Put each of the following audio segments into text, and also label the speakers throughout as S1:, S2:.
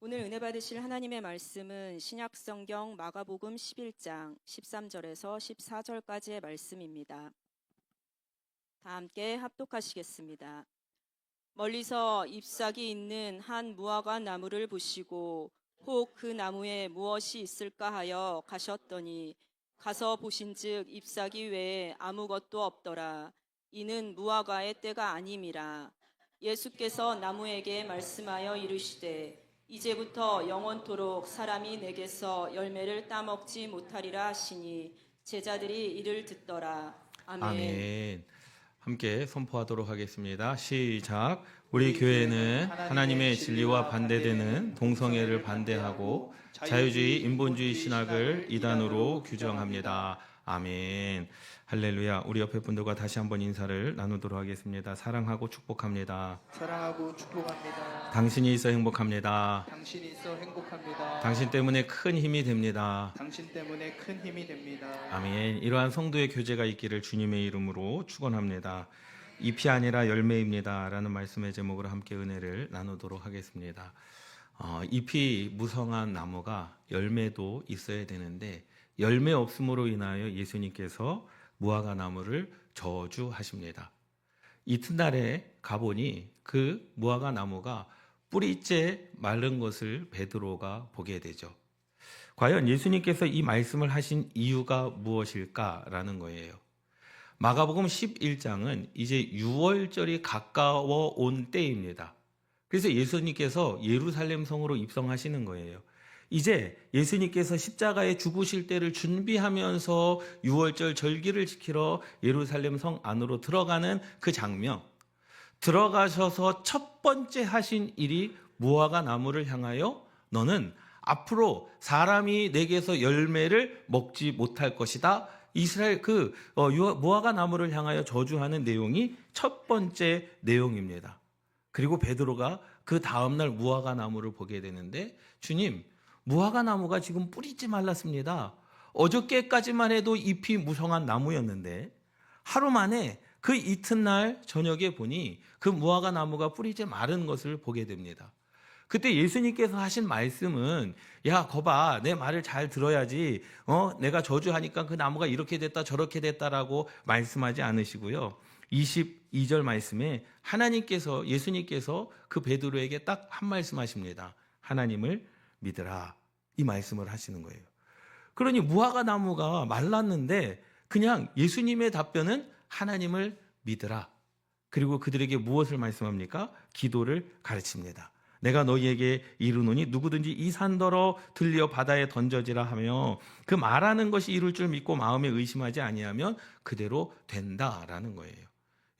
S1: 오늘 은혜 받으실 하나님의 말씀은 신약 성경 마가복음 11장 13절에서 14절까지의 말씀입니다. 다 함께 합독하시겠습니다. 멀리서 잎사귀 있는 한 무화과 나무를 보시고 혹 그 나무에 무엇이 있을까 하여 가셨더니 가서 보신즉 잎사귀 외에 아무것도 없더라. 이는 무화과의 때가 아님이라. 예수께서 나무에게 말씀하여 이르시되 이제부터 영원토록 사람이 내게서 열매를 따먹지 못하리라 하시니 제자들이 이를 듣더라. 아멘.
S2: 아멘. 함께 선포하도록 하겠습니다. 시작. 우리 교회는 하나님의 진리와 반대되는 동성애를 반대하고 자유주의 인본주의 신학을 이단으로 규정합니다. 아멘. 할렐루야. 우리 옆에 분들과 다시 한번 인사를 나누도록 하겠습니다. 사랑하고 축복합니다.
S3: 사랑하고 축복합니다.
S2: 당신이 있어 행복합니다.
S3: 당신이 있어 행복합니다.
S2: 당신 때문에 큰 힘이 됩니다.
S3: 당신 때문에 큰 힘이 됩니다.
S2: 아멘. 이러한 성도의 교제가 있기를 주님의 이름으로 축원합니다. 잎이 아니라 열매입니다라는 말씀의 제목으로 함께 은혜를 나누도록 하겠습니다. 어, 잎이 무성한 나무가 열매도 있어야 되는데 열매 없음으로 인하여 예수님께서 무화과 나무를 저주하십니다. 이튿날에 가보니 그 무화과 나무가 뿌리째 마른 것을 베드로가 보게 되죠. 과연 예수님께서 이 말씀을 하신 이유가 무엇일까라는 거예요. 마가복음 11장은 이제 6월절이 가까워 온 때입니다. 그래서 예수님께서 예루살렘 성으로 입성하시는 거예요. 이제 예수님께서 십자가에 죽으실 때를 준비하면서 6월절 절기를 지키러 예루살렘 성 안으로 들어가는 그 장면. 들어가셔서 첫 번째 하신 일이 무화과 나무를 향하여 너는 앞으로 사람이 내게서 열매를 먹지 못할 것이다. 이스라엘 그 어, 유- 무화과 나무를 향하여 저주하는 내용이 첫 번째 내용입니다. 그리고 베드로가 그 다음 날 무화과 나무를 보게 되는데 주님 무화과 나무가 지금 뿌리지 말랐습니다. 어저께까지만 해도 잎이 무성한 나무였는데 하루 만에 그 이튿날 저녁에 보니 그 무화과 나무가 뿌리째 마른 것을 보게 됩니다. 그때 예수님께서 하신 말씀은 야 거봐 내 말을 잘 들어야지 어 내가 저주하니까 그 나무가 이렇게 됐다 저렇게 됐다라고 말씀하지 않으시고요. 22절 말씀에 하나님께서 예수님께서 그 베드로에게 딱 한 말씀하십니다. 하나님을 믿으라 이 말씀을 하시는 거예요. 그러니 무화과 나무가 말랐는데 그냥 예수님의 답변은 하나님을 믿으라. 그리고 그들에게 무엇을 말씀합니까? 기도를 가르칩니다. 내가 너희에게 이르노니 누구든지 이 산더러 들려 바다에 던져지라 하며 그 말하는 것이 이룰 줄 믿고 마음에 의심하지 아니하면 그대로 된다라는 거예요.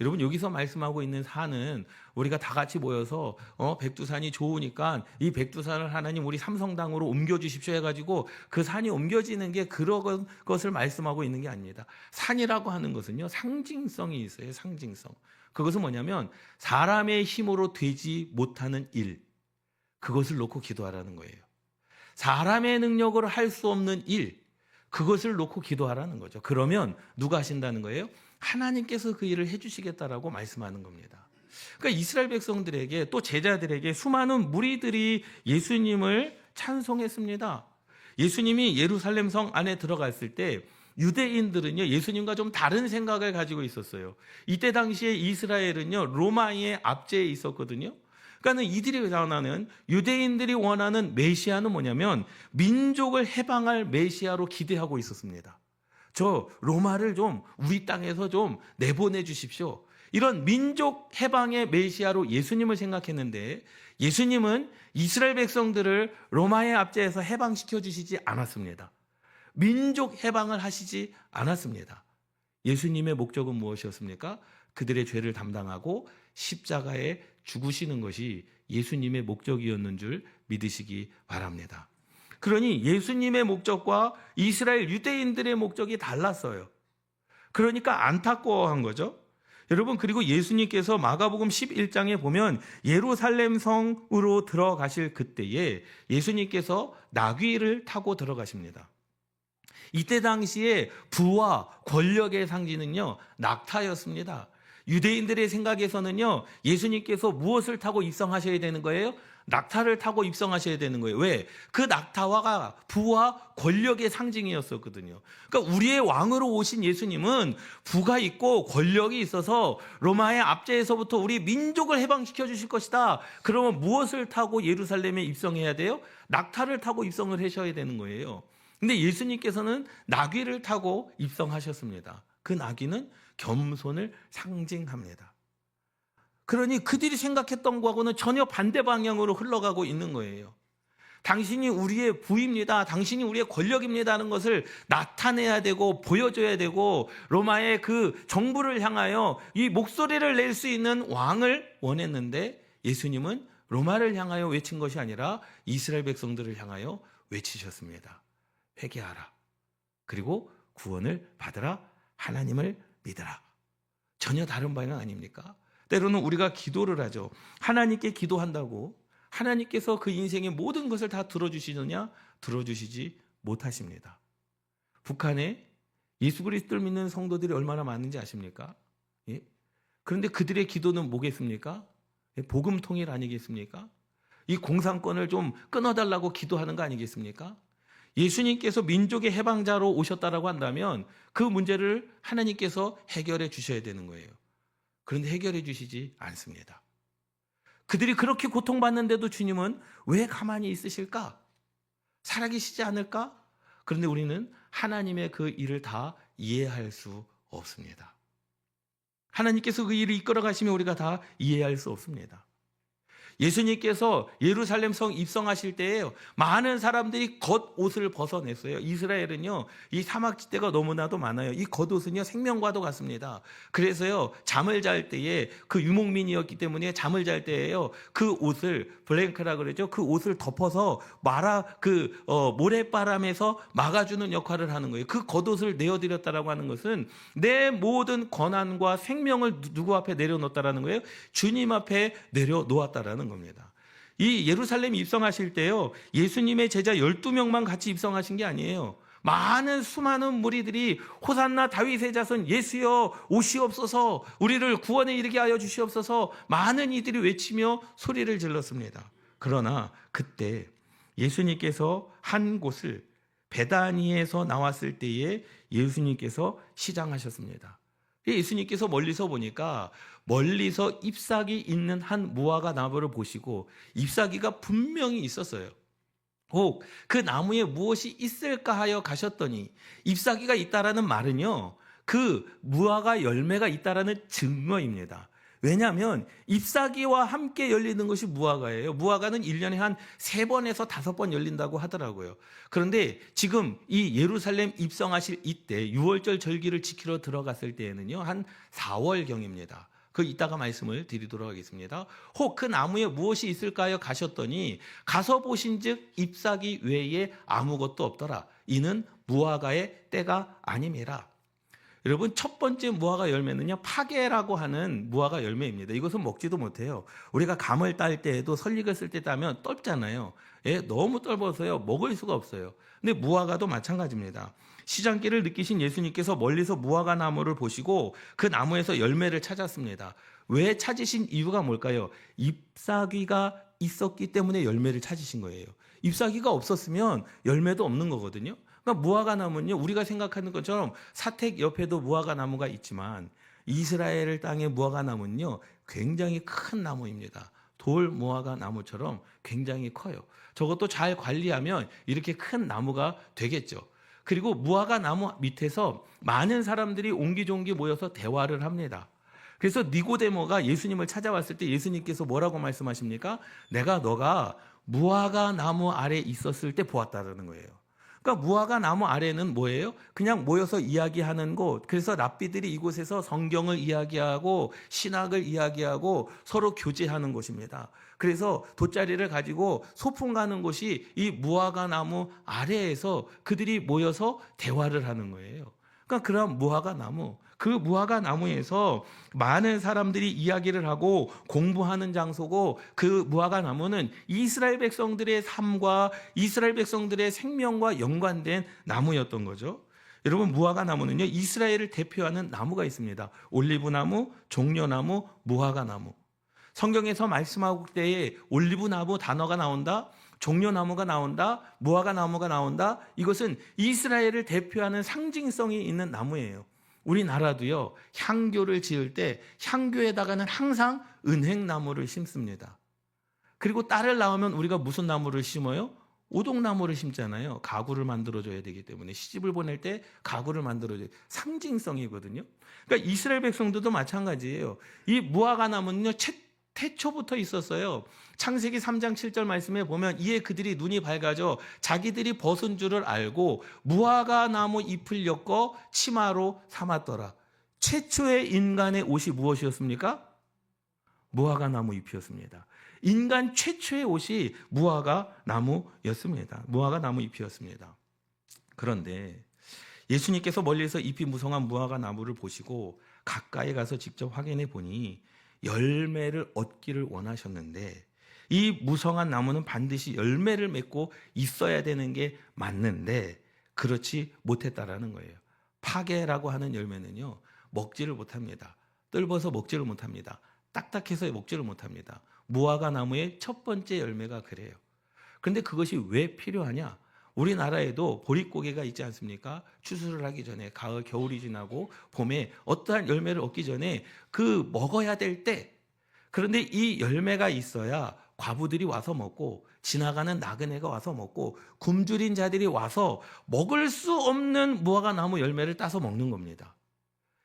S2: 여러분 여기서 말씀하고 있는 산은 우리가 다 같이 모여서 어 백두산이 좋으니까 이 백두산을 하나님 우리 삼성당으로 옮겨 주십시오 해 가지고 그 산이 옮겨지는 게 그런 것을 말씀하고 있는 게 아닙니다. 산이라고 하는 것은요 상징성이 있어요. 상징성. 그것은 뭐냐면 사람의 힘으로 되지 못하는 일 그것을 놓고 기도하라는 거예요. 사람의 능력으로 할 수 없는 일 그것을 놓고 기도하라는 거죠. 그러면 누가 하신다는 거예요? 하나님께서 그 일을 해주시겠다라고 말씀하는 겁니다. 그러니까 이스라엘 백성들에게 또 제자들에게 수많은 무리들이 예수님을 찬송했습니다. 예수님이 예루살렘 성 안에 들어갔을 때 유대인들은요, 예수님과 좀 다른 생각을 가지고 있었어요. 이때 당시에 이스라엘은요, 로마의 압제에 있었거든요. 그러니까는 이들이 원하는 유대인들이 원하는 메시아는 뭐냐면 민족을 해방할 메시아로 기대하고 있었습니다. 저 로마를 좀 우리 땅에서 좀 내보내 주십시오. 이런 민족 해방의 메시아로 예수님을 생각했는데 예수님은 이스라엘 백성들을 로마의 압제에서 해방시켜 주시지 않았습니다. 민족 해방을 하시지 않았습니다. 예수님의 목적은 무엇이었습니까? 그들의 죄를 담당하고 십자가에 죽으시는 것이 예수님의 목적이었는 줄 믿으시기 바랍니다. 그러니 예수님의 목적과 이스라엘 유대인들의 목적이 달랐어요. 그러니까 안타까워한 거죠. 여러분 그리고 예수님께서 마가복음 11장에 보면 예루살렘 성으로 들어가실 그때에 예수님께서 나귀를 타고 들어가십니다. 이때 당시에 부와 권력의 상징은요 낙타였습니다. 유대인들의 생각에서는요 예수님께서 무엇을 타고 입성하셔야 되는 거예요? 낙타를 타고 입성하셔야 되는 거예요. 왜? 그 낙타화가 부와 권력의 상징이었었거든요. 그러니까 우리의 왕으로 오신 예수님은 부가 있고 권력이 있어서 로마의 압제에서부터 우리 민족을 해방시켜 주실 것이다. 그러면 무엇을 타고 예루살렘에 입성해야 돼요? 낙타를 타고 입성을 하셔야 되는 거예요. 근데 예수님께서는 나귀를 타고 입성하셨습니다. 그 나귀는 겸손을 상징합니다. 그러니 그들이 생각했던 거하고는 전혀 반대 방향으로 흘러가고 있는 거예요. 당신이 우리의 부입니다. 당신이 우리의 권력입니다. 하는 것을 나타내야 되고 보여줘야 되고 로마의 그 정부를 향하여 이 목소리를 낼 수 있는 왕을 원했는데 예수님은 로마를 향하여 외친 것이 아니라 이스라엘 백성들을 향하여 외치셨습니다. 회개하라. 그리고 구원을 받으라. 하나님을 믿으라. 전혀 다른 방향 아닙니까? 때로는 우리가 기도를 하죠. 하나님께 기도한다고 하나님께서 그 인생의 모든 것을 다 들어주시느냐? 들어주시지 못하십니다. 북한에 예수 그리스도를 믿는 성도들이 얼마나 많은지 아십니까? 예? 그런데 그들의 기도는 뭐겠습니까? 예, 복음 통일 아니겠습니까? 이 공산권을 좀 끊어달라고 기도하는 거 아니겠습니까? 예수님께서 민족의 해방자로 오셨다라고 한다면 그 문제를 하나님께서 해결해 주셔야 되는 거예요. 그런데 해결해 주시지 않습니다. 그들이 그렇게 고통받는데도 주님은 왜 가만히 있으실까? 살아계시지 않을까? 그런데 우리는 하나님의 그 일을 다 이해할 수 없습니다. 하나님께서 그 일을 이끌어 가시면 우리가 다 이해할 수 없습니다. 예수님께서 예루살렘 성 입성하실 때에 많은 사람들이 겉옷을 벗어냈어요. 이스라엘은요, 이 사막지대가 너무나도 많아요. 이 겉옷은요, 생명과도 같습니다. 그래서요, 잠을 잘 때에 그 유목민이었기 때문에 잠을 잘 때에요, 그 옷을, 블랭크라 그러죠. 그 옷을 덮어서 마라, 그, 어, 모래바람에서 막아주는 역할을 하는 거예요. 그 겉옷을 내어드렸다라고 하는 것은 내 모든 권한과 생명을 누- 누구 앞에 내려놓았다라는 거예요? 주님 앞에 내려놓았다라는 겁니다. 이 예루살렘 입성하실 때요, 예수님의 제자 12명만 같이 입성하신 게 아니에요. 많은 수많은 무리들이 호산나 다윗의 자손 예수여 오시옵소서 우리를 구원에 이르게 하여 주시옵소서 많은 이들이 외치며 소리를 질렀습니다. 그러나 그때 예수님께서 한 곳을 베다니에서 나왔을 때에 예수님께서 시장하셨습니다. 예수님께서 멀리서 보니까 멀리서 잎사귀 있는 한 무화과 나무를 보시고 잎사귀가 분명히 있었어요. 혹 그 나무에 무엇이 있을까 하여 가셨더니 잎사귀가 있다라는 말은요. 그 무화과 열매가 있다라는 증거입니다. 왜냐하면 잎사귀와 함께 열리는 것이 무화과예요. 무화과는 1년에 한 3번에서 5번 열린다고 하더라고요. 그런데 지금 이 예루살렘 입성하실 이때 6월절 절기를 지키러 들어갔을 때에는요. 한 4월경입니다. 그 이따가 말씀을 드리도록 하겠습니다. 혹 그 나무에 무엇이 있을까요? 가셨더니 가서 보신즉 잎사귀 외에 아무것도 없더라. 이는 무화과의 때가 아님이라. 여러분 첫 번째 무화과 열매는요 파게라고 하는 무화과 열매입니다. 이것은 먹지도 못해요. 우리가 감을 딸 때에도 설익을 쓸 때 따면 떫잖아요. 예, 너무 떫어서요 먹을 수가 없어요. 근데 무화과도 마찬가지입니다. 시장길을 느끼신 예수님께서 멀리서 무화과 나무를 보시고 그 나무에서 열매를 찾았습니다. 왜 찾으신 이유가 뭘까요? 잎사귀가 있었기 때문에 열매를 찾으신 거예요. 잎사귀가 없었으면 열매도 없는 거거든요. 그러니까 무화과 나무는요, 우리가 생각하는 것처럼 사택 옆에도 무화과 나무가 있지만 이스라엘 땅의 무화과 나무는요, 굉장히 큰 나무입니다. 돌 무화과 나무처럼 굉장히 커요. 저것도 잘 관리하면 이렇게 큰 나무가 되겠죠. 그리고 무화과 나무 밑에서 많은 사람들이 옹기종기 모여서 대화를 합니다. 그래서 니고데모가 예수님을 찾아왔을 때 예수님께서 뭐라고 말씀하십니까? 내가 너가 무화과 나무 아래 있었을 때 보았다라는 거예요. 그러니까 무화과 나무 아래는 뭐예요? 그냥 모여서 이야기하는 곳. 그래서 랍비들이 이곳에서 성경을 이야기하고 신학을 이야기하고 서로 교제하는 곳입니다. 그래서 돗자리를 가지고 소풍 가는 곳이 이 무화과 나무 아래에서 그들이 모여서 대화를 하는 거예요. 그러니까 그런 무화과 나무, 그 무화과 나무에서 많은 사람들이 이야기를 하고 공부하는 장소고 그 무화과 나무는 이스라엘 백성들의 삶과 이스라엘 백성들의 생명과 연관된 나무였던 거죠. 여러분 무화과 나무는요 이스라엘을 대표하는 나무가 있습니다. 올리브 나무, 종려나무, 무화과 나무. 성경에서 말씀하고 때에 올리브 나무 단어가 나온다. 종려나무가 나온다. 무화과 나무가 나온다. 이것은 이스라엘을 대표하는 상징성이 있는 나무예요. 우리나라도요. 향교를 지을 때 향교에다가는 항상 은행나무를 심습니다. 그리고 딸을 낳으면 우리가 무슨 나무를 심어요? 오동나무를 심잖아요. 가구를 만들어줘야 되기 때문에 시집을 보낼 때 가구를 만들어줘야 상징성이거든요. 그러니까 이스라엘 백성들도 마찬가지예요. 이 무화과 나무는요 채, 태초부터 있었어요. 창세기 3장 7절 말씀에 보면 이에 그들이 눈이 밝아져 자기들이 벗은 줄을 알고 무화과 나무 잎을 엮어 치마로 삼았더라. 최초의 인간의 옷이 무엇이었습니까? 무화과 나무 잎이었습니다. 인간 최초의 옷이 무화과 나무였습니다. 무화과 나무 잎이었습니다. 그런데 예수님께서 멀리서 잎이 무성한 무화과 나무를 보시고 가까이 가서 직접 확인해 보니 열매를 얻기를 원하셨는데 이 무성한 나무는 반드시 열매를 맺고 있어야 되는 게 맞는데 그렇지 못했다라는 거예요. 파괴라고 하는 열매는요 먹지를 못합니다. 뜰버서 먹지를 못합니다. 딱딱해서 먹지를 못합니다. 무화과 나무의 첫 번째 열매가 그래요. 그런데 그것이 왜 필요하냐? 우리나라에도 보릿고개가 있지 않습니까? 추수를 하기 전에 가을, 겨울이 지나고 봄에 어떠한 열매를 얻기 전에 그 먹어야 될 때, 그런데 이 열매가 있어야 과부들이 와서 먹고 지나가는 나그네가 와서 먹고 굶주린 자들이 와서 먹을 수 없는 무화과 나무 열매를 따서 먹는 겁니다.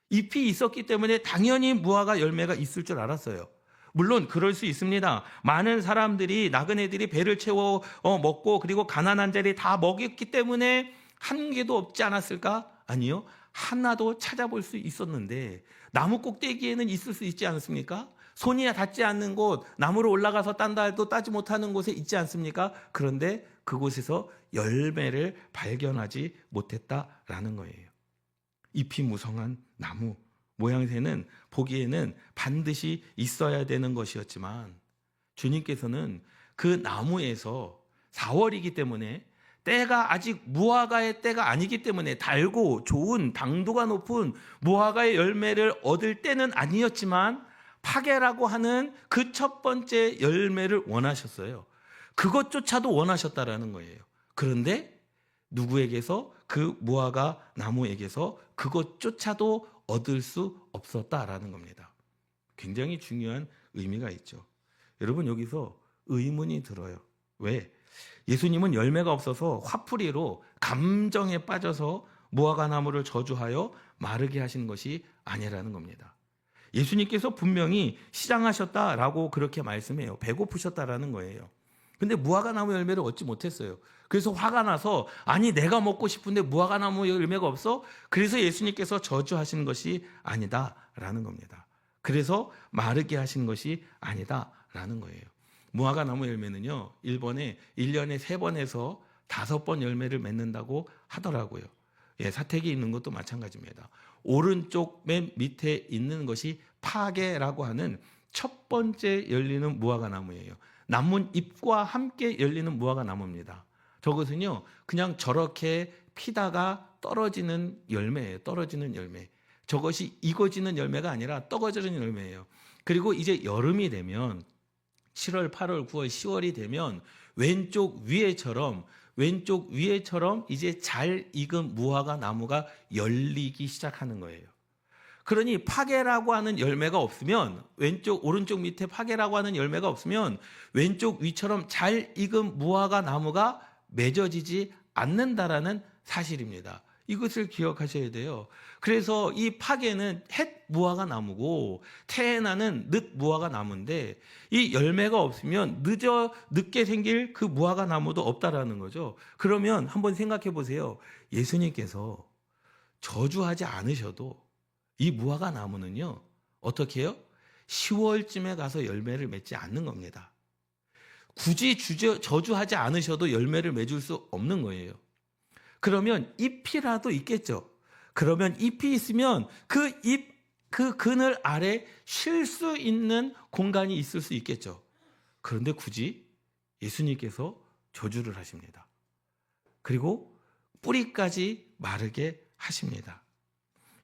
S2: 잎이 있었기 때문에 당연히 무화과 열매가 있을 줄 알았어요. 물론 그럴 수 있습니다. 많은 사람들이 나그네들이 배를 채워 어, 먹고 그리고 가난한 자들이 다 먹였기 때문에 한 개도 없지 않았을까? 아니요. 하나도 찾아볼 수 있었는데 나무 꼭대기에는 있을 수 있지 않습니까? 손이 닿지 않는 곳, 나무로 올라가서 딴다 해도 따지 못하는 곳에 있지 않습니까? 그런데 그곳에서 열매를 발견하지 못했다라는 거예요. 잎이 무성한 나무 모양새는 보기에는 반드시 있어야 되는 것이었지만 주님께서는 그 나무에서 4월이기 때문에 때가 아직 무화과의 때가 아니기 때문에 달고 좋은 당도가 높은 무화과의 열매를 얻을 때는 아니었지만 파괴라고 하는 그 첫 번째 열매를 원하셨어요. 그것조차도 원하셨다라는 거예요. 그런데 누구에게서 그 무화과 나무에게서 그것조차도 얻을 수 없었다라는 겁니다. 굉장히 중요한 의미가 있죠. 여러분 여기서 의문이 들어요. 왜? 예수님은 열매가 없어서 화풀이로 감정에 빠져서 무화과 나무를 저주하여 마르게 하신 것이 아니라는 겁니다. 예수님께서 분명히 시장하셨다라고 그렇게 말씀해요. 배고프셨다라는 거예요. 근데 무화과 나무 열매를 얻지 못했어요. 그래서 화가 나서 아니 내가 먹고 싶은데 무화과 나무 열매가 없어? 그래서 예수님께서 저주하시는 것이 아니다라는 겁니다. 그래서 마르게 하신 것이 아니다라는 거예요. 무화과 나무 열매는요. 일본에 1년에 3번에서 5번 열매를 맺는다고 하더라고요. 예, 사택이 있는 것도 마찬가지입니다. 오른쪽 맨 밑에 있는 것이 파괴라고 하는 첫 번째 열리는 무화과 나무예요. 나뭇잎과 함께 열리는 무화과 나무입니다. 저것은요, 그냥 저렇게 피다가 떨어지는 열매예요. 떨어지는 열매. 저것이 익어지는 열매가 아니라 떨어지는 열매예요. 그리고 이제 여름이 되면 7월, 8월, 9월, 10월이 되면 왼쪽 위에처럼 왼쪽 위에처럼 이제 잘 익은 무화과 나무가 열리기 시작하는 거예요. 그러니 파괴라고 하는 열매가 없으면 왼쪽 오른쪽 밑에 파괴라고 하는 열매가 없으면 왼쪽 위처럼 잘 익은 무화과 나무가 맺어지지 않는다라는 사실입니다. 이것을 기억하셔야 돼요. 그래서 이 파괴는 햇 무화과 나무고 테에나는 늦 무화과 나무인데 이 열매가 없으면 늦어 늦게 생길 그 무화과 나무도 없다라는 거죠. 그러면 한번 생각해 보세요. 예수님께서 저주하지 않으셔도 이 무화과 나무는요. 어떻게 해요? 10월쯤에 가서 열매를 맺지 않는 겁니다. 굳이 주저, 저주하지 않으셔도 열매를 맺을 수 없는 거예요. 그러면 잎이라도 있겠죠. 그러면 잎이 있으면 그 잎, 그 그늘 아래 쉴 수 있는 공간이 있을 수 있겠죠. 그런데 굳이 예수님께서 저주를 하십니다. 그리고 뿌리까지 마르게 하십니다.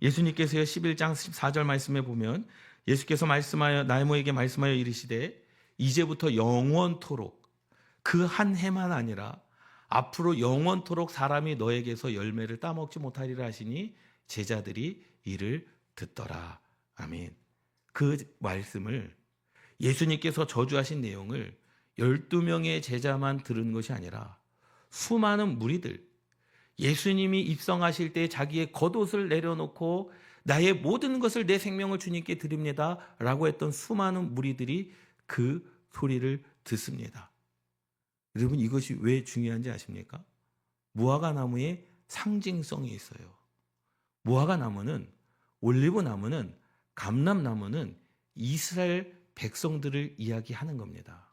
S2: 예수님께서요 11장 14절 말씀에 보면 예수께서 말씀하여 나무에게 말씀하여 이르시되 이제부터 영원토록 그 한 해만 아니라 앞으로 영원토록 사람이 너에게서 열매를 따먹지 못하리라 하시니 제자들이 이를 듣더라. 아멘. 그 말씀을 예수님께서 저주하신 내용을 12명의 제자만 들은 것이 아니라 수많은 무리들 예수님이 입성하실 때 자기의 겉옷을 내려놓고 나의 모든 것을 내 생명을 주님께 드립니다 라고 했던 수많은 무리들이 그 소리를 듣습니다. 여러분 이것이 왜 중요한지 아십니까? 무화과 나무의 상징성이 있어요. 무화과 나무는 올리브 나무는 감람 나무는 이스라엘 백성들을 이야기하는 겁니다.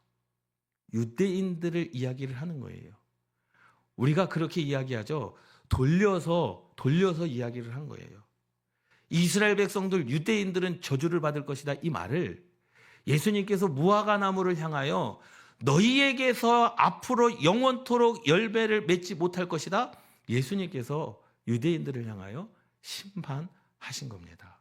S2: 유대인들을 이야기를 하는 거예요. 우리가 그렇게 이야기하죠. 돌려서 돌려서 이야기를 한 거예요. 이스라엘 백성들 유대인들은 저주를 받을 것이다 이 말을 예수님께서 무화과 나무를 향하여 너희에게서 앞으로 영원토록 열매를 맺지 못할 것이다. 예수님께서 유대인들을 향하여 심판하신 겁니다.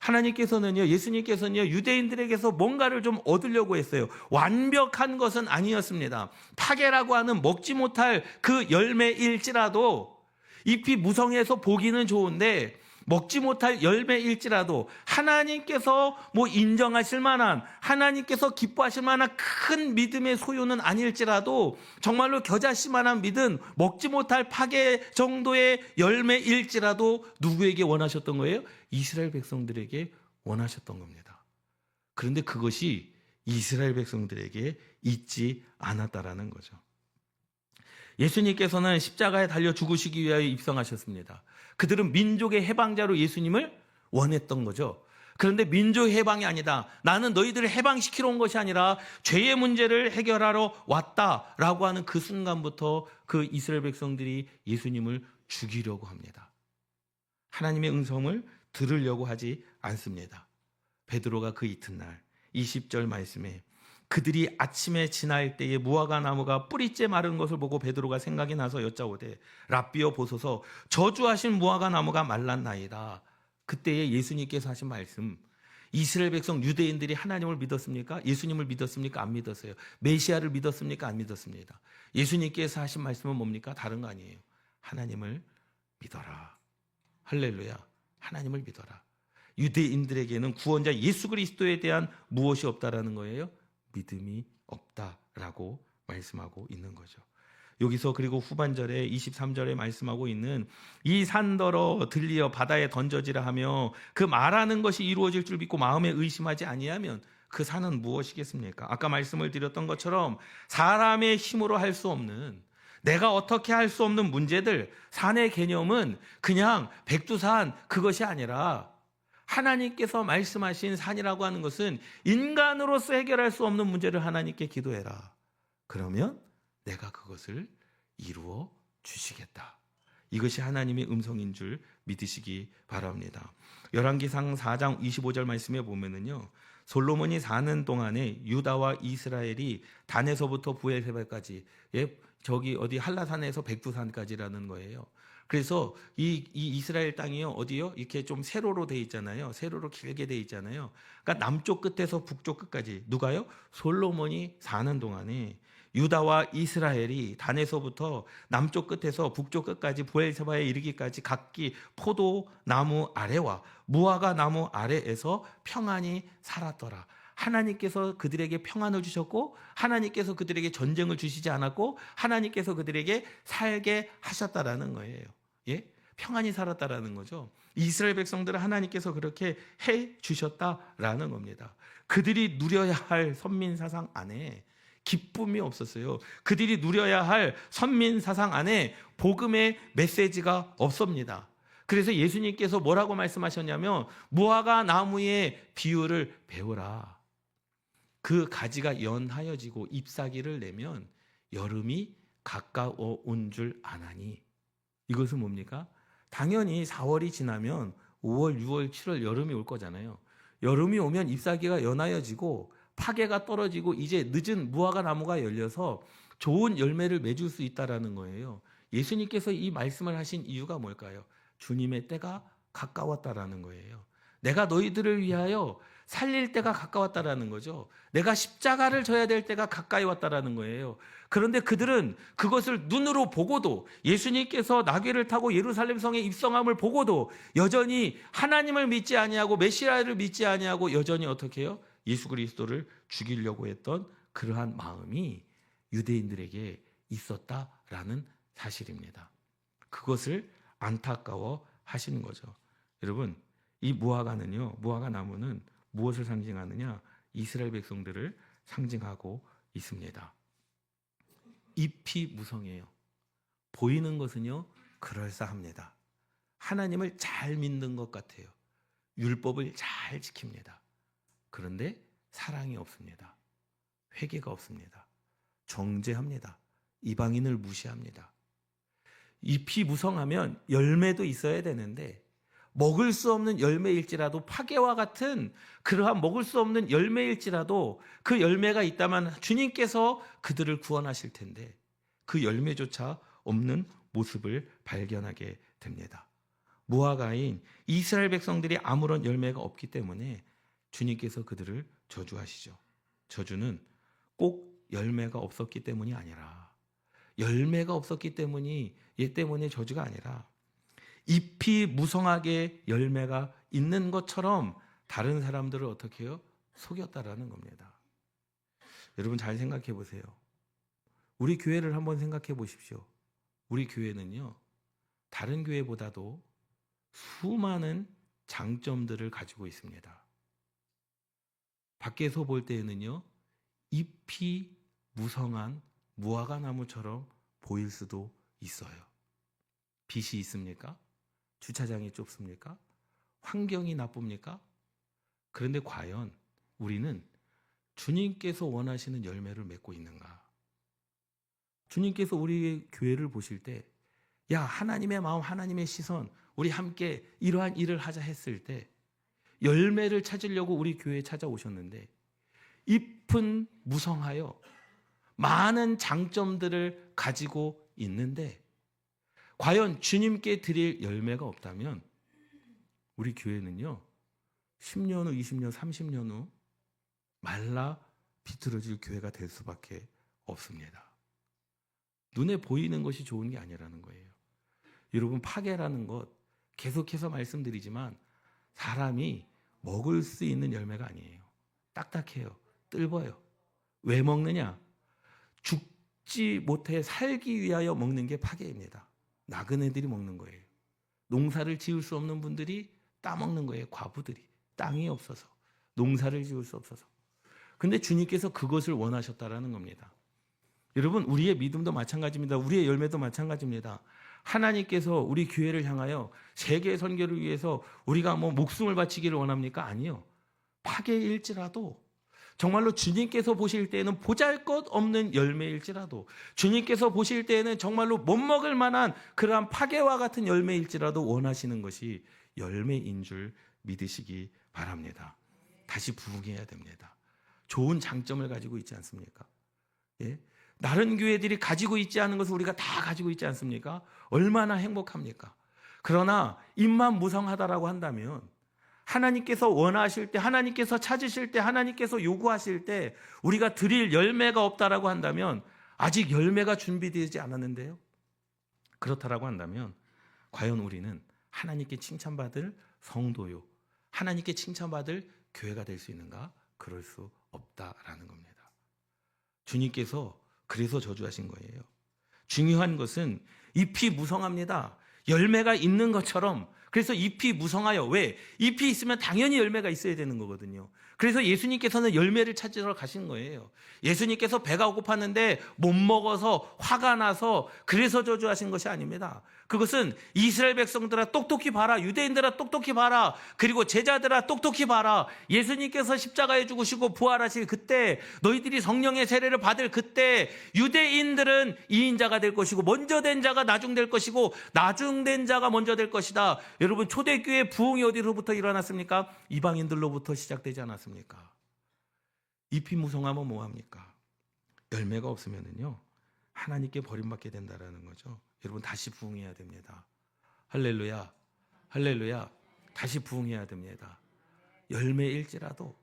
S2: 하나님께서는요, 예수님께서는요, 유대인들에게서 뭔가를 좀 얻으려고 했어요. 완벽한 것은 아니었습니다. 파괴라고 하는 먹지 못할 그 열매일지라도 잎이 무성해서 보기는 좋은데 먹지 못할 열매일지라도 하나님께서 뭐 인정하실 만한 하나님께서 기뻐하실 만한 큰 믿음의 소유는 아닐지라도 정말로 겨자씨 만한 믿음 먹지 못할 파괴 정도의 열매일지라도 누구에게 원하셨던 거예요? 이스라엘 백성들에게 원하셨던 겁니다. 그런데 그것이 이스라엘 백성들에게 있지 않았다라는 거죠. 예수님께서는 십자가에 달려 죽으시기 위하여 입성하셨습니다. 그들은 민족의 해방자로 예수님을 원했던 거죠. 그런데 민족 해방이 아니다. 나는 너희들을 해방시키러 온 것이 아니라 죄의 문제를 해결하러 왔다라고 하는 그 순간부터 그 이스라엘 백성들이 예수님을 죽이려고 합니다. 하나님의 음성을 들으려고 하지 않습니다. 베드로가 그 이튿날 20절 말씀에 그들이 아침에 지날 때에 무화과 나무가 뿌리째 마른 것을 보고 베드로가 생각이 나서 여짜오되 랍비어 보소서 저주하신 무화과 나무가 말랐나이다. 그때에 예수님께서 하신 말씀 이스라엘 백성 유대인들이 하나님을 믿었습니까? 예수님을 믿었습니까? 안 믿었어요. 메시아를 믿었습니까? 안 믿었습니다. 예수님께서 하신 말씀은 뭡니까? 다른 거 아니에요. 하나님을 믿어라. 할렐루야. 하나님을 믿어라. 유대인들에게는 구원자 예수 그리스도에 대한 무엇이 없다라는 거예요? 믿음이 없다라고 말씀하고 있는 거죠. 여기서 그리고 후반절에 23절에 말씀하고 있는 이 산더러 들리어 바다에 던져지라 하며 그 말하는 것이 이루어질 줄 믿고 마음에 의심하지 아니하면 그 산은 무엇이겠습니까? 아까 말씀을 드렸던 것처럼 사람의 힘으로 할 수 없는 내가 어떻게 할 수 없는 문제들 산의 개념은 그냥 백두산 그것이 아니라 하나님께서 말씀하신 산이라고 하는 것은 인간으로서 해결할 수 없는 문제를 하나님께 기도해라. 그러면 내가 그것을 이루어 주시겠다. 이것이 하나님의 음성인 줄 믿으시기 바랍니다. 열왕기상 4장 25절 말씀에 보면은요. 솔로몬이 사는 동안에 유다와 이스라엘이 단에서부터 부엘세바까지 예, 저기 어디 한라산에서 백두산까지라는 거예요. 그래서 이, 이 이스라엘 땅이요 어디요 이렇게 좀 세로로 돼 있잖아요. 세로로 길게 돼 있잖아요. 그러니까 남쪽 끝에서 북쪽 끝까지 누가요? 솔로몬이 사는 동안에 유다와 이스라엘이 단에서부터 남쪽 끝에서 북쪽 끝까지 부엘세바에 이르기까지 각기 포도 나무 아래와 무화과 나무 아래에서 평안히 살았더라. 하나님께서 그들에게 평안을 주셨고 하나님께서 그들에게 전쟁을 주시지 않았고 하나님께서 그들에게 살게 하셨다라는 거예요. 예? 평안히 살았다라는 거죠. 이스라엘 백성들을 하나님께서 그렇게 해 주셨다라는 겁니다. 그들이 누려야 할 선민 사상 안에 기쁨이 없었어요. 그들이 누려야 할 선민 사상 안에 복음의 메시지가 없습니다. 그래서 예수님께서 뭐라고 말씀하셨냐면 무화과 나무의 비유를 배우라. 그 가지가 연하여지고 잎사귀를 내면 여름이 가까워 온 줄 아나니 이것은 뭡니까? 당연히 4월이 지나면 5월, 6월, 7월 여름이 올 거잖아요. 여름이 오면 잎사귀가 연하여지고 파괴가 떨어지고 이제 늦은 무화과 나무가 열려서 좋은 열매를 맺을 수 있다라는 거예요. 예수님께서 이 말씀을 하신 이유가 뭘까요? 주님의 때가 가까웠다라는 거예요. 내가 너희들을 위하여 살릴 때가 가까웠다라는 거죠. 내가 십자가를 져야 될 때가 가까이 왔다라는 거예요. 그런데 그들은 그것을 눈으로 보고도 예수님께서 나귀를 타고 예루살렘 성에 입성함을 보고도 여전히 하나님을 믿지 아니하고 메시아를 믿지 아니하고 여전히 어떻게 해요? 예수 그리스도를 죽이려고 했던 그러한 마음이 유대인들에게 있었다라는 사실입니다. 그것을 안타까워 하시는 거죠. 여러분, 이 무화과는요, 무화과 나무는 무엇을 상징하느냐? 이스라엘 백성들을 상징하고 있습니다. 잎이 무성해요. 보이는 것은요, 그럴싸합니다. 하나님을 잘 믿는 것 같아요. 율법을 잘 지킵니다. 그런데 사랑이 없습니다. 회개가 없습니다. 정죄합니다. 이방인을 무시합니다. 잎이 무성하면 열매도 있어야 되는데 먹을 수 없는 열매일지라도 파괴와 같은 그러한 먹을 수 없는 열매일지라도 그 열매가 있다면 주님께서 그들을 구원하실 텐데 그 열매조차 없는 모습을 발견하게 됩니다. 무화과인 이스라엘 백성들이 아무런 열매가 없기 때문에 주님께서 그들을 저주하시죠. 저주는 꼭 열매가 없었기 때문이 아니라 열매가 없었기 때문이 얘 때문에 저주가 아니라 잎이 무성하게 열매가 있는 것처럼 다른 사람들을 어떻게 해요? 속였다라는 겁니다. 여러분 잘 생각해 보세요. 우리 교회를 한번 생각해 보십시오. 우리 교회는요, 다른 교회보다도 수많은 장점들을 가지고 있습니다. 밖에서 볼 때에는요, 잎이 무성한 무화과 나무처럼 보일 수도 있어요. 빛이 있습니까? 주차장이 좁습니까? 환경이 나쁩니까? 그런데 과연 우리는 주님께서 원하시는 열매를 맺고 있는가? 주님께서 우리 교회를 보실 때, 야, 하나님의 마음, 하나님의 시선, 우리 함께 이러한 일을 하자 했을 때, 열매를 찾으려고 우리 교회에 찾아오셨는데, 잎은 무성하여 많은 장점들을 가지고 있는데, 과연 주님께 드릴 열매가 없다면 우리 교회는요. 10년 후, 20년, 30년 후 말라 비틀어질 교회가 될 수밖에 없습니다. 눈에 보이는 것이 좋은 게 아니라는 거예요. 여러분 파괴라는 것 계속해서 말씀드리지만 사람이 먹을 수 있는 열매가 아니에요. 딱딱해요. 뜰버요. 왜 먹느냐? 죽지 못해 살기 위하여 먹는 게 파괴입니다. 나그네들이 먹는 거예요. 농사를 지을 수 없는 분들이 따먹는 거예요. 과부들이. 땅이 없어서. 농사를 지을 수 없어서. 근데 주님께서 그것을 원하셨다라는 겁니다. 여러분, 우리의 믿음도 마찬가지입니다. 우리의 열매도 마찬가지입니다. 하나님께서 우리 교회를 향하여 세계 선교를 위해서 우리가 뭐 목숨을 바치기를 원합니까? 아니요. 파괴일지라도 정말로 주님께서 보실 때에는 보잘 것 없는 열매일지라도 주님께서 보실 때에는 정말로 못 먹을 만한 그러한 파괴와 같은 열매일지라도 원하시는 것이 열매인 줄 믿으시기 바랍니다. 다시 부흥해야 됩니다. 좋은 장점을 가지고 있지 않습니까? 예? 다른 교회들이 가지고 있지 않은 것을 우리가 다 가지고 있지 않습니까? 얼마나 행복합니까? 그러나 입만 무성하다라고 한다면 하나님께서 원하실 때, 하나님께서 찾으실 때, 하나님께서 요구하실 때 우리가 드릴 열매가 없다라고 한다면 아직 열매가 준비되지 않았는데요. 그렇다라고 한다면 과연 우리는 하나님께 칭찬받을 성도요. 하나님께 칭찬받을 교회가 될 수 있는가? 그럴 수 없다라는 겁니다. 주님께서 그래서 저주하신 거예요. 중요한 것은 잎이 무성합니다. 열매가 있는 것처럼 그래서 잎이 무성하여 왜? 잎이 있으면 당연히 열매가 있어야 되는 거거든요. 그래서 예수님께서는 열매를 찾으러 가신 거예요. 예수님께서 배가 고팠는데 못 먹어서 화가 나서 그래서 저주하신 것이 아닙니다. 그것은 이스라엘 백성들아 똑똑히 봐라. 유대인들아 똑똑히 봐라. 그리고 제자들아 똑똑히 봐라. 예수님께서 십자가에 죽으시고 부활하실 그때 너희들이 성령의 세례를 받을 그때 유대인들은 이인자가 될 것이고 먼저 된 자가 나중 될 것이고 나중 된 자가 먼저 될 것이다. 여러분 초대교회 부흥이 어디로부터 일어났습니까? 이방인들로부터 시작되지 않았습니까? 잎이 무성하면 뭐합니까? 열매가 없으면은요 하나님께 버림받게 된다라는 거죠. 여러분 다시 부흥해야 됩니다. 할렐루야, 할렐루야. 다시 부흥해야 됩니다. 열매일지라도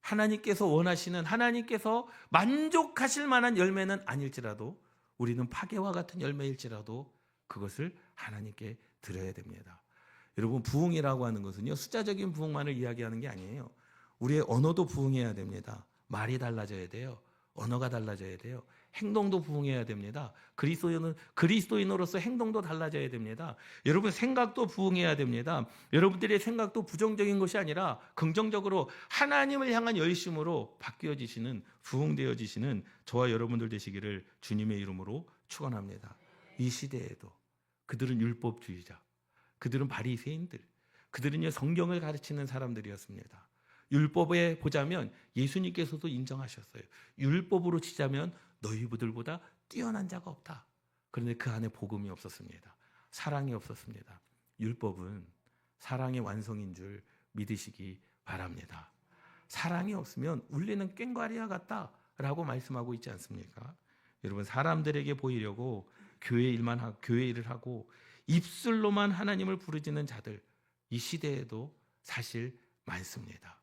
S2: 하나님께서 원하시는 하나님께서 만족하실 만한 열매는 아닐지라도 우리는 파괴와 같은 열매일지라도 그것을 하나님께 드려야 됩니다. 여러분 부흥이라고 하는 것은요 숫자적인 부흥만을 이야기하는 게 아니에요. 우리의 언어도 부흥해야 됩니다. 말이 달라져야 돼요. 언어가 달라져야 돼요. 행동도 부흥해야 됩니다. 그리스도인은 그리스도인으로서 행동도 달라져야 됩니다. 여러분 생각도 부흥해야 됩니다. 여러분들의 생각도 부정적인 것이 아니라 긍정적으로 하나님을 향한 열심으로 바뀌어지시는 부흥되어지시는 저와 여러분들 되시기를 주님의 이름으로 축원합니다. 이 시대에도 그들은 율법주의자, 그들은 바리새인들, 그들은요 성경을 가르치는 사람들이었습니다. 율법에 보자면 예수님께서도 인정하셨어요. 율법으로 치자면 너희들보다 뛰어난 자가 없다. 그런데 그 안에 복음이 없었습니다. 사랑이 없었습니다. 율법은 사랑의 완성인 줄 믿으시기 바랍니다. 사랑이 없으면 울리는 꽹과리와 같다라고 말씀하고 있지 않습니까? 여러분 사람들에게 보이려고 교회 일만 하고 교회 일을 하고 입술로만 하나님을 부르짖는 자들 이 시대에도 사실 많습니다.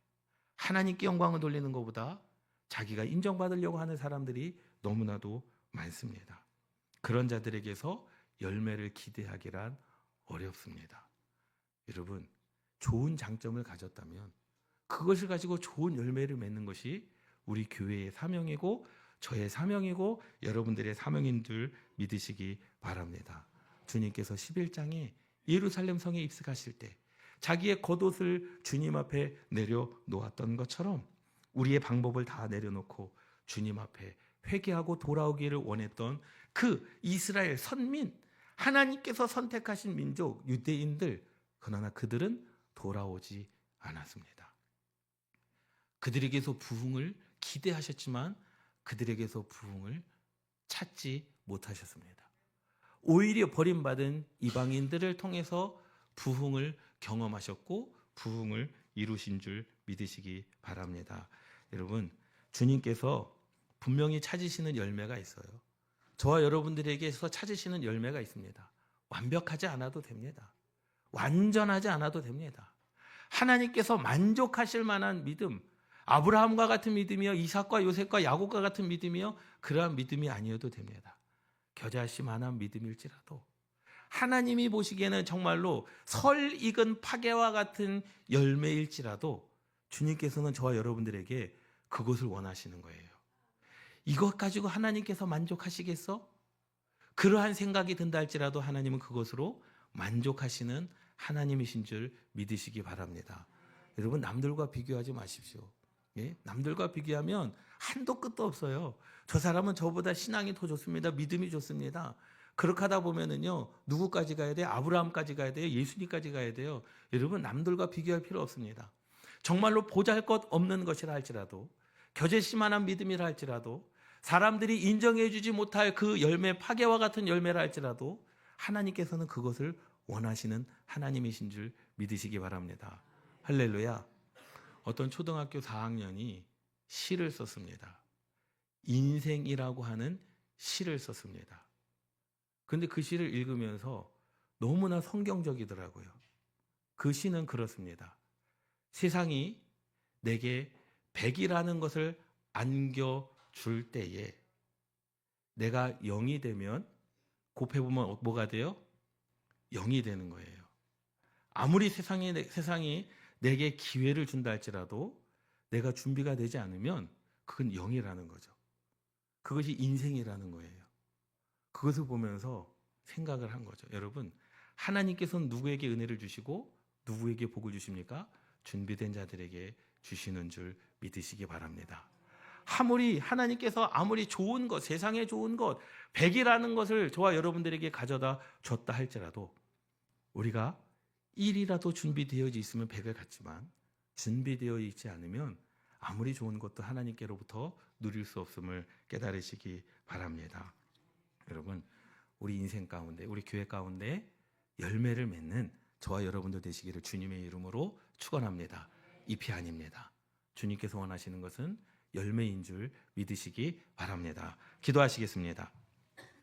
S2: 하나님께 영광을 돌리는 것보다 자기가 인정받으려고 하는 사람들이 너무나도 많습니다. 그런 자들에게서 열매를 기대하기란 어렵습니다. 여러분, 좋은 장점을 가졌다면 그것을 가지고 좋은 열매를 맺는 것이 우리 교회의 사명이고 저의 사명이고 여러분들의 사명인 줄 믿으시기 바랍니다. 주님께서 11장에 예루살렘 성에 입숙하실 때 자기의 겉옷을 주님 앞에 내려놓았던 것처럼 우리의 방법을 다 내려놓고 주님 앞에 회개하고 돌아오기를 원했던 그 이스라엘 선민 하나님께서 선택하신 민족 유대인들 그러나 그들은 돌아오지 않았습니다. 그들에게서 부흥을 기대하셨지만 그들에게서 부흥을 찾지 못하셨습니다. 오히려 버림받은 이방인들을 통해서 부흥을 경험하셨고 부흥을 이루신 줄 믿으시기 바랍니다. 여러분, 주님께서 분명히 찾으시는 열매가 있어요. 저와 여러분들에게서 찾으시는 열매가 있습니다. 완벽하지 않아도 됩니다. 완전하지 않아도 됩니다. 하나님께서 만족하실 만한 믿음, 아브라함과 같은 믿음이요, 이삭과 요셉과 야곱과 같은 믿음이요, 그러한 믿음이 아니어도 됩니다. 겨자씨만한 믿음일지라도 하나님이 보시기에는 정말로 설 익은 파괴와 같은 열매일지라도 주님께서는 저와 여러분들에게 그것을 원하시는 거예요. 이것 가지고 하나님께서 만족하시겠어? 그러한 생각이 든다 할지라도 하나님은 그것으로 만족하시는 하나님이신 줄 믿으시기 바랍니다. 여러분 남들과 비교하지 마십시오. 예? 남들과 비교하면 한도 끝도 없어요. 저 사람은 저보다 신앙이 더 좋습니다. 믿음이 좋습니다. 그렇게 하다 보면은요, 누구까지 가야 돼요? 아브라함까지 가야 돼요? 예수님까지 가야 돼요? 여러분, 남들과 비교할 필요 없습니다. 정말로 보잘 것 없는 것이라 할지라도, 겨제씨만한 믿음이라 할지라도, 사람들이 인정해 주지 못할 그 열매, 파괴와 같은 열매라 할지라도, 하나님께서는 그것을 원하시는 하나님이신 줄 믿으시기 바랍니다. 할렐루야. 어떤 초등학교 4학년이 시를 썼습니다. 인생이라고 하는 시를 썼습니다. 근데 그 시를 읽으면서 너무나 성경적이더라고요. 그 시는 그렇습니다. 세상이 내게 백이라는 것을 안겨 줄 때에 내가 영이 되면 곱해 보면 뭐가 돼요? 영이 되는 거예요. 아무리 세상이, 세상이 내게 기회를 준다 할지라도 내가 준비가 되지 않으면 그건 영이라는 거죠. 그것이 인생이라는 거예요. 그것을 보면서 생각을 한 거죠. 여러분, 하나님께서는 누구에게 은혜를 주시고 누구에게 복을 주십니까? 준비된 자들에게 주시는 줄 믿으시기 바랍니다. 아무리 하나님께서 아무리 좋은 것, 세상에 좋은 것, 백이라는 것을 저와 여러분들에게 가져다 줬다 할지라도 우리가 1이라도 준비되어 있으면 백을 갖지만 준비되어 있지 않으면 아무리 좋은 것도 하나님께로부터 누릴 수 없음을 깨달으시기 바랍니다. 여러분, 우리 인생 가운데, 우리 교회 가운데 열매를 맺는 저와 여러분들 되시기를 주님의 이름으로 축원합니다. 잎이 아닙니다. 주님께서 원하시는 것은 열매인 줄 믿으시기 바랍니다. 기도하시겠습니다.